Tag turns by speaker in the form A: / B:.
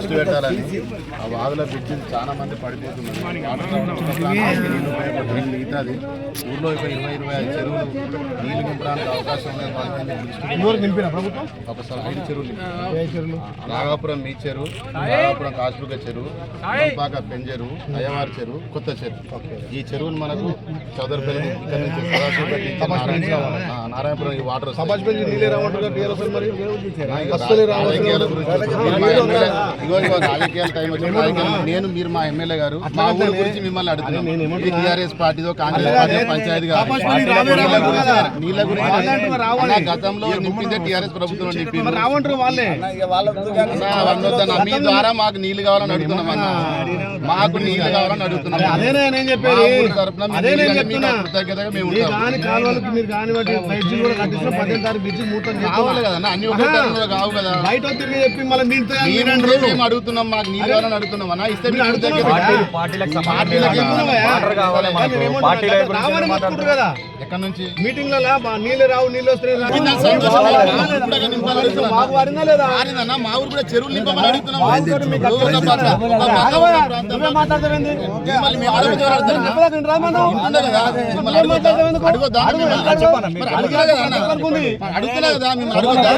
A: దృష్టి పెట్టాలని. ఆ వాగుల బ్రిడ్జి చాలా మంది పడిపోతున్నారు. మిగతాది ఊర్లో ఒక ఇరవై ఇరవై ఐదు చెరువులు నీళ్ళు నింపడానికి అవకాశం ఒకసారి ఐదు చెరువులు. నాగాపురం మీ చెరువు నాగాపురం కాసులుక చెరువు మంపాక పెంజెరు అయ్యవారి చెరువు కొత్త చెరువు. ఈ చెరువును మనకు చౌదరిపల్లి ఇక్కడ నుంచి నారాయణపురం ఈ వాటర్.
B: సమాజ్.
A: గురించి ఇగో ఇగో రాజకీయాల టైం వచ్చింది. రాజకీయాలు నేను మీరు మా ఎమ్మెల్యే గారు. మా ఊరి గురించి మిమ్మల్ని అడుగుతున్నాం. ఇది టీఆర్ఎస్ పార్టీదో కాంగ్రెస్ పార్టీ పంచాయతీ కాదు. నీళ్ళ గురించి గతంలో నింపిందే టీఆర్ఎస్ ప్రభుత్వం నింపింది అన్నా, మీ ద్వారా మాకు నీళ్ళు కావాలని అడుగుతున్నాం అన్న. మాకు నీళ్ళు కావాలని అడుగుతున్నాం. కృతజ్ఞతగా మేము కావాలి కదా అన్న, అన్ని ఒకే టైంలో కావు కదా.
B: బయట తిరిగి చెప్పి మళ్ళీ
A: మేము అడుగుతున్నాం మాకు నీళ్ళు కావాలని అడుగుతున్నాం అన్న ఇస్తే ఎక్కడి నుంచి?
B: మీటింగ్లలో నీళ్ళు రావు నీళ్ళు
A: మా ఊరు కూడా చెరువులు నింపమని అడుగుతున్నాం. అడుగుతున్నాం. కదా? అడుగుతా.